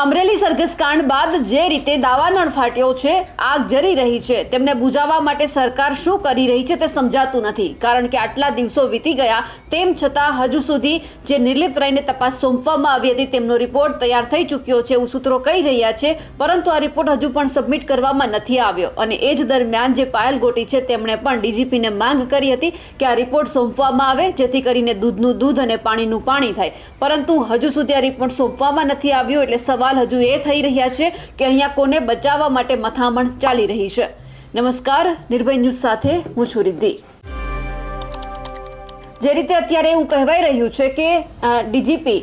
અમરેલી સરઘસ કાંડ બાદ જે રીતે દાવાનળ ફાટ્યો છે, આગ જરી રહી છે. તેમને બુજાવવા માટે સરકાર શું કરી રહી છે તે સમજાતું નથી. કારણ કે આટલા દિવસો વીતી ગયા, તેમ છતાં હજુ સુધી જે નિર્લિપ્ત રહીને તપાસ સોંપવામાં આવી હતી, તેમનો રિપોર્ટ તૈયાર થઈ ચૂક્યો છે એવું સૂત્રો કહી રહ્યા છે, પરંતુ આ રિપોર્ટ હજુ પણ સબમિટ કરવામાં નથી આવ્યો. અને એ જ દરમિયાન જે પાયલ ગોટી છે, તેમણે પણ ડીજીપીને માંગ કરી હતી કે આ રિપોર્ટ સોંપવામાં આવે, જેથી કરીને દૂધનું દૂધ અને પાણીનું પાણી થાય. પરંતુ હજુ સુધી આ રિપોર્ટ સોંપવામાં નથી આવ્યો, એટલે સવાલ હજુ એ થઈ રહ્યા છે કે અહીંયા કોને બચાવવા માટે મથામણ ચાલી રહી છે. નમસ્કાર, નિર્ભય ન્યૂઝ સાથે હું છું રિદ્ધિ. જે રીતે અત્યારે એવું કહેવાય રહ્યું છે કે ડીજીપી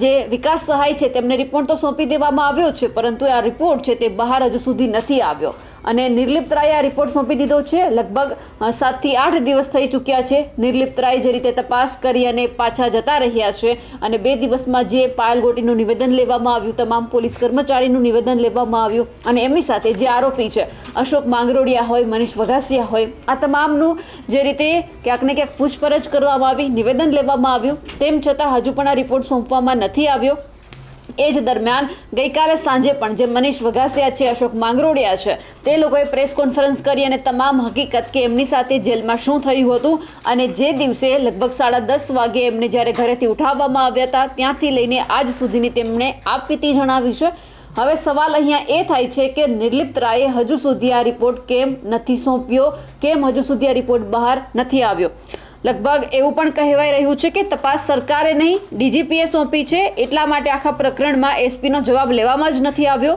જે વિકાસ સહાય છે તેમને રિપોર્ટ તો સોંપી દેવામાં આવ્યો છે, પરંતુ આ રિપોર્ટ છે તે બહાર હજુ સુધી નથી આવ્યો. અને નિર્લિપ્તરાએ આ રિપોર્ટ સોંપી દીધો છે. લગભગ સાતથી આઠ દિવસ થઈ ચૂક્યા છે. નિર્લિપ્તરાએ જે રીતે તપાસ કરી અને પાછા જતા રહ્યા છે અને બે દિવસમાં જે પાયલગોટીનું નિવેદન લેવામાં આવ્યું, તમામ પોલીસ કર્મચારીનું નિવેદન લેવામાં આવ્યું અને એમની સાથે જે આરોપી છે, અશોક માંગરોડિયા હોય, મનીષ વઘાસિયા હોય, આ તમામનું જે રીતે ક્યાંક ને ક્યાંક પૂછપરછ કરવામાં આવી નિવેદન લેવામાં આવ્યું. તેમ છતાં હજુ પણ આ રિપોર્ટ સોંપવામાં નથી આવ્યો. એ જ દરમિયાન ગઈકાલે સાંજે પણ જે મનીષ વઘાસિયા છે, અશોક માંગરોડિયા છે, તે લોકોએ પ્રેસ કોન્ફરન્સ કરી અને તમામ હકીકત કે એમની સાથે જેલમાં શું થયું હતું અને જે દિવસે લગભગ સાડા દસ વાગે એમને જ્યારે ઘરેથી ઉઠાવવામાં આવ્યા હતા, ત્યાંથી લઈને આજ સુધીની તેમણે આપવીતી જણાવી છે. હવે સવાલ અહીંયા એ થાય છે કે નિર્લિપ્ત રાયે હજુ સુધી આ રિપોર્ટ કેમ નથી સોંપ્યો, કેમ હજુ સુધી આ રિપોર્ટ બહાર નથી આવ્યો? લગભગ એવું પણ કહેવાય રહ્યું છે કે તપાસ સરકારે નહીં, ડીજીપીએ સોંપી છે, એટલા માટે આખા પ્રકરણમાં એસપીનો જવાબ લેવામાં જ નથી આવ્યો.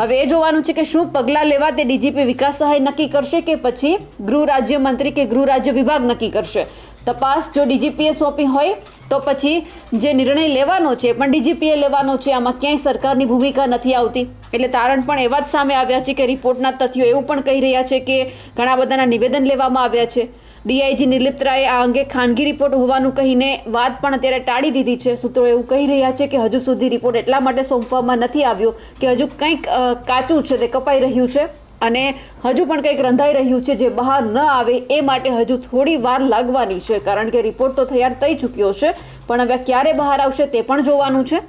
હવે એ જોવાનું છે કે શું પગલાં લેવા તે ડીજીપી વિકાસ સહાય નક્કી કરશે કે પછી ગૃહ રાજ્યમંત્રી કે ગૃહ રાજ્ય વિભાગ નક્કી કરશે. તપાસ જો ડીજીપીએ સોંપી હોય તો પછી જે નિર્ણય લેવાનો છે પણ ડીજીપીએ લેવાનો છે, આમાં ક્યાંય સરકારની ભૂમિકા નથી આવતી. એટલે તારણ પણ એવા જ સામે આવ્યા છે કે રિપોર્ટના તથ્યો એવું પણ કહી રહ્યા છે કે ઘણા બધાના નિવેદન લેવામાં આવ્યા છે. ડીઆઈજી નિર્લિપ્તરાએ આ અંગે ખાનગી રિપોર્ટ હોવાનું કહીને વાત પણ અત્યારે ટાળી દીધી છે. સૂત્રો એવું કહી રહ્યા છે કે હજુ સુધી રિપોર્ટ એટલા માટે સોંપવામાં નથી આવ્યો કે હજુ કંઈક કાચું છે તે કપાઈ રહ્યું છે અને હજુ પણ કંઈક રંધાઈ રહ્યું છે જે બહાર ન આવે એ માટે હજુ થોડી વાર લાગવાની છે. કારણ કે રિપોર્ટ તો તૈયાર થઈ ચૂક્યો છે, પણ હવે ક્યારે બહાર આવશે તે પણ જોવાનું છે.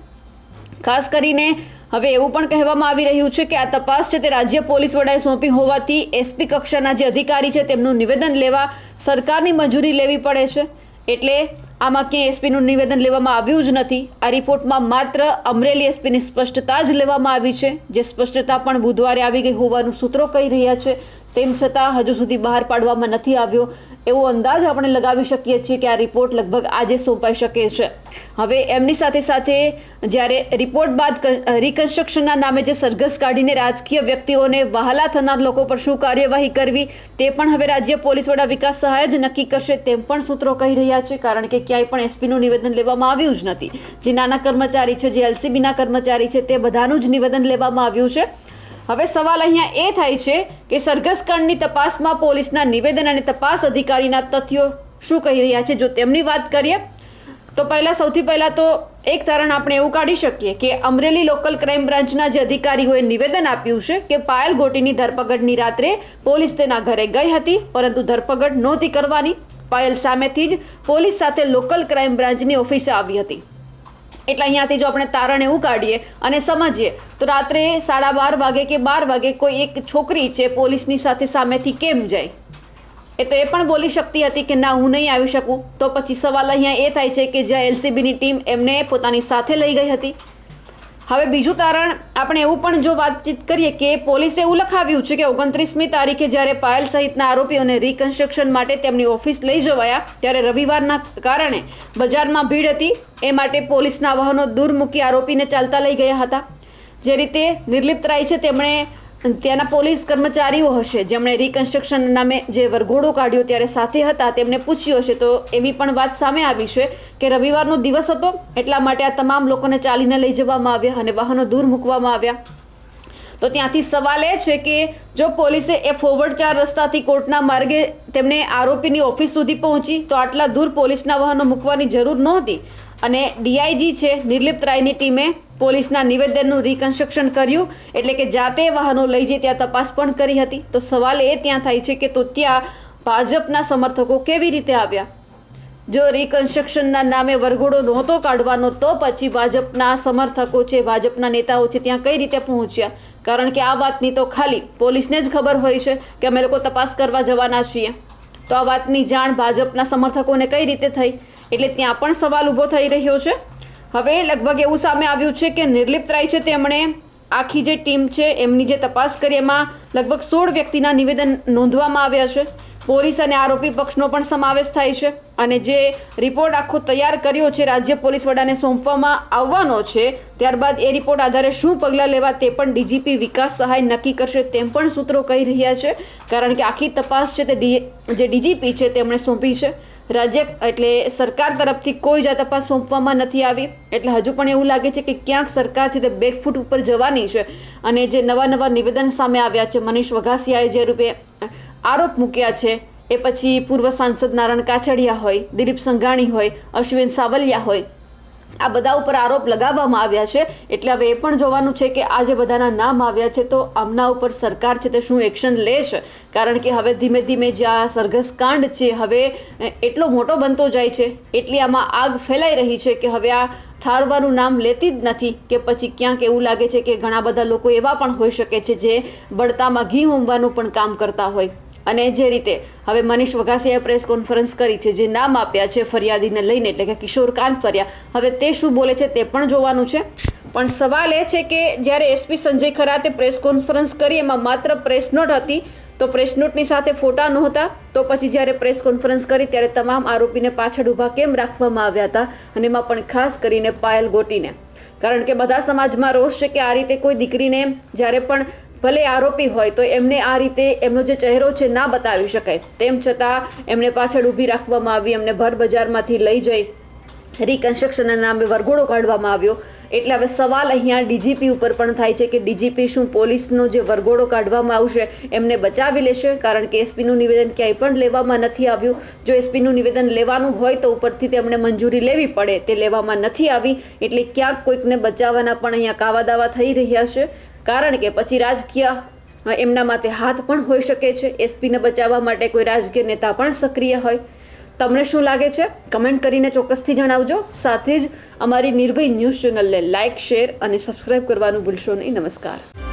ખાસ કરીને હવે એવું પણ કહેવામાં આવી રહ્યું છે કે આ તપાસ છે તે રાજ્ય પોલીસ વડાએ સોંપી હોવાથી એસપી કક્ષાના જે અધિકારી છે તેમનું નિવેદન લેવા સરકારની મંજૂરી લેવી પડે છે. એટલે આમાં ક્યાંય એસપીનું નિવેદન લેવામાં આવ્યું જ નથી. આ રિપોર્ટમાં માત્ર અમરેલી એસપીની સ્પષ્ટતા જ લેવામાં આવી છે. જે સ્પષ્ટતા પણ બુધવારે આવી ગઈ હોવાનું સૂત્રો કહી રહ્યા છે. તેમ છતાં હજુ સુધી બહાર પાડવામાં નથી આવ્યો. એવો અંદાજ આપણે લગાવી શકીએ છીએ કે આ રિપોર્ટ લગભગ આજે સોંપાઈ શકે છે. હવે એમની સાથે સાથે જ્યારે રિપોર્ટ બાદ રિકન્સ્ટ્રક્શનના નામે જે સરઘસ કાઢીને રાજકીય વ્યક્તિઓને વહાલા થનાર લોકો પર શું કાર્યવાહી કરવી તે પણ હવે રાજ્ય પોલીસ વડા વિકાસ સહાય જ નક્કી કરશે તેમ પણ સૂત્રો કહી રહ્યા છે, કારણ કે ક્યાંય પણ એસપીનું નિવેદન લેવામાં આવ્યું જ નથી. જે નાના કર્મચારી છે, જે એલસીબીના કર્મચારી છે, તે બધાનું જ નિવેદન લેવામાં આવ્યું છે. હવે સવાલ અહીંયા એ થાય છે કે સરઘસકાંડની તપાસમાં પોલીસના નિવેદન અને તપાસ અધિકારીના તથ્યો શું કહી રહ્યા છે? જો તેમની વાત કરીએ, તો પહેલાં સૌથી પહેલાં તો એક તારણ આપણે એવું કાઢી શકીએ કે અમરેલી લોકલ ક્રાઇમ બ્રાન્ચના જે અધિકારીઓએ નિવેદન આપ્યું છે કે પાયલ ગોટીની ધરપકડની રાત્રે પોલીસ તેના ઘરે ગઈ હતી, પરંતુ ધરપકડ નહોતી કરવાની. પાયલ સામેથી જ પોલીસ સાથે લોકલ ક્રાઇમ બ્રાન્ચની ઓફિસે આવી હતી. એટલે અહીંયાથી જો આપણે તારણ એવું કાઢીએ અને સમજીએ, તો રાત્રે સાડા બાર વાગે કે બાર વાગે કોઈ એક છોકરી છે પોલીસની સાથે સામેથી કેમ જાય? એ તો એ પણ બોલી શકતી હતી કે ના, હું નહીં આવી શકું. તો પછી સવાલ અહીંયા એ થાય છે કે જ્યાં એલસીબીની ટીમ એમને પોતાની સાથે લઈ ગઈ હતી? હવે બીજું તારણ, આપણે એવું પણ જો વાતચીત કરીએ કે પોલીસે એવું લખાવ્યું છે કે ઓગણત્રીસમી તારીખે જ્યારે પાયલ સહિતના આરોપીઓને રિકન્સ્ટ્રક્શન માટે તેમની ઓફિસ લઈ જવાયા, ત્યારે રવિવારના કારણે બજારમાં ભીડ હતી. એ માટે પોલીસના વાહનો દૂર મૂકી આરોપીને ચાલતા લઈ ગયા હતા. જે રીતે નિર્લિપ્ત રાય છે, તેમણે ત્યાંના પોલીસ કર્મચારીઓ હશે. જેમણે રિકન્સ્ટ્રક્શન નામે જે વરઘોડો કાઢ્યો ત્યારે સાથે હતા, તેમને પૂછ્યું હશે. તો એવી પણ વાત સામે આવી છે કે રવિવારનો દિવસ હતો, એટલા માટે આ તમામ લોકોને ચાલીને લઈ જવામાં આવ્યા અને વાહનો દૂર મૂકવામાં આવ્યા. તો ત્યાંથી સવાલ એ છે કે જો પોલીસે એ ફોરવર્ડ ચાર રસ્તાથી કોર્ટના માર્ગે તેમને આરોપીની ઓફિસ સુધી પહોંચી, તો આટલા દૂર પોલીસના વાહનો મૂકવાની જરૂર નહોતી. અને ડીઆઈજી છે, નિર્લિપ્ત રાયની ટીમે પોલીસના નિવેદનનું રિકન્સ્ટ્રક્શન કર્યું. એટલે કે જાતે વાહનો લઈ જઈ ત્યાં તપાસ પણ કરી હતી. તો સવાલ એ ત્યાં થાય છે કે તો ત્યાં ભાજપના સમર્થકો કેવી રીતે આવ્યા? જો રિકન્સ્ટ્રક્શનના નામે વરઘોડો નહોતો કાઢવાનો, તો પછી ભાજપના સમર્થકો છે, ભાજપના નેતાઓ છે ત્યાં કઈ રીતે પહોંચ્યા? કારણ કે આ વાતની તો ખાલી પોલીસને જ ખબર હોય છે કે અમે લોકો તપાસ કરવા જવાના છીએ. તો આ વાતની જાણ ભાજપના સમર્થકોને કઈ રીતે થઈ? એટલે ત્યાં પણ સવાલ ઊભો થઈ રહ્યો છે. હવે લગભગ એવું સામે આવ્યું છે કે નિર્લિપ્ત રાય છે તેમણે આખી જે ટીમ છે એમની જે તપાસ કરી એમાં લગભગ સોળ વ્યક્તિના નિવેદન નોંધવામાં આવ્યા છે. પોલીસ અને આરોપી પક્ષનો પણ સમાવેશ થાય છે અને જે રિપોર્ટ આખો તૈયાર કર્યો છે રાજ્ય પોલીસ વડાને સોંપવામાં આવવાનો છે, ત્યારબાદ એ રિપોર્ટ આધારે શું પગલાં લેવા તે પણ ડીજીપી વિકાસ સહાય નક્કી કરશે તેમ પણ સૂત્રો કહી રહ્યા છે. કારણ કે આખી તપાસ છે તે જે ડીજીપી છે તેમણે સોંપી છે. રાજ્ય એટલે સરકાર તરફથી કોઈ જ તપાસ સોંપવામાં નથી આવી. એટલે હજુ પણ એવું લાગે છે કે ક્યાંક સરકાર છે તે બેકફૂટ ઉપર જવાની છે. અને જે નવા નવા નિવેદન સામે આવ્યા છે, મનીષ વઘાસિયાએ જે રૂપે આરોપ મૂક્યા છે, એ પછી પૂર્વ સાંસદ નારાયણ કાછડિયા હોય, દિલીપ સંઘાણી હોય, અશ્વિન સાવલિયા હોય આ બધા ઉપર આરોપ લગાવવામાં આવ્યા છે. એટલે હવે એ પણ જોવાનું છે કે આ જે બધાના નામ આવ્યા છે, તો આમના ઉપર સરકાર છે તે શું એક્શન લે કારણ કે હવે ધીમે ધીમે જે આ સરઘસ કાંડ છે, હવે એટલો મોટો બનતો જાય છે. એટલી આમાં આગ ફેલાઈ રહી છે કે હવે આ ઠારવાનું નામ લેતી જ નથી કે પછી ક્યાંક એવું લાગે છે કે ઘણા બધા લોકો એવા પણ હોઈ શકે છે જે બળતામાં ઘી હોમવાનું પણ કામ કરતા હોય. અને જે રીતે હવે મનીષ વઘાસિયાએ પ્રેસ કોન્ફરન્સ કરી છે, જે નામ આપ્યા છે ફરિયાદીને લઈને, એટલે કે કિશોર પર્યા, હવે તે શું બોલે છે તે પણ જોવાનું છે. પણ સવાલ એ છે કે જ્યારે એસપી સંજય ખરાતે પ્રેસ કોન્ફરન્સ કરી, એમાં માત્ર પ્રેસ નોટ હતી, તો પ્રેસ નોટની સાથે ફોટા નહોતા, તો પછી જ્યારે પ્રેસ કોન્ફરન્સ કરી, ત્યારે તમામ આરોપીને પાછળ ઊભા કેમ રાખવામાં આવ્યા હતા? અને એમાં પણ ખાસ કરીને પાયલ ગોટીને. કારણ કે બધા સમાજમાં રોષ છે કે આ રીતે કોઈ દીકરીને જ્યારે પણ ભલે આરોપી હોય, તો એમને આ રીતે એમનો જે ચહેરો છે ના બતાવી શકાય. તેમ છતાં, એમને પાછળ ઊભી રાખવામાં આવી, એમને ભર બજારમાંથી લઈ જઈ રિકન્સ્ટ્રક્શનના નામે વરઘોડો કાઢવામાં આવ્યો. એટલે હવે સવાલ અહીંયા ડીજીપી ઉપર પણ થાય છે કે ડીજીપી શું પોલીસનો જે વરઘોડો કાઢવામાં આવશે, એમને બચાવી લેશે? કારણ કે એસપીનું નિવેદન ક્યાંય પણ લેવામાં નથી આવ્યું. જો એસપીનું નિવેદન લેવાનું હોય, તો ઉપરથી તેમણે મંજૂરી લેવી પડે. તે લેવામાં નથી આવી. એટલે ક્યાંક કોઈકને બચાવવાના પણ અહીંયા કાવા દાવા થઈ રહ્યા છે. કારણ કે પછી રાજકીય એમના માટે હાથ પણ હોઈ શકે છે. એસપીને બચાવવા માટે કોઈ રાજકીય નેતા પણ સક્રિય હોય. તમને શું લાગે છે? કમેન્ટ કરીને ચોક્કસથી જણાવજો. સાથે જ અમારી નિર્ભય ન્યૂઝ ચેનલને લાઇક શેર અને સબસ્ક્રાઇબ કરવાનું ભૂલશો નહીં. નમસ્કાર.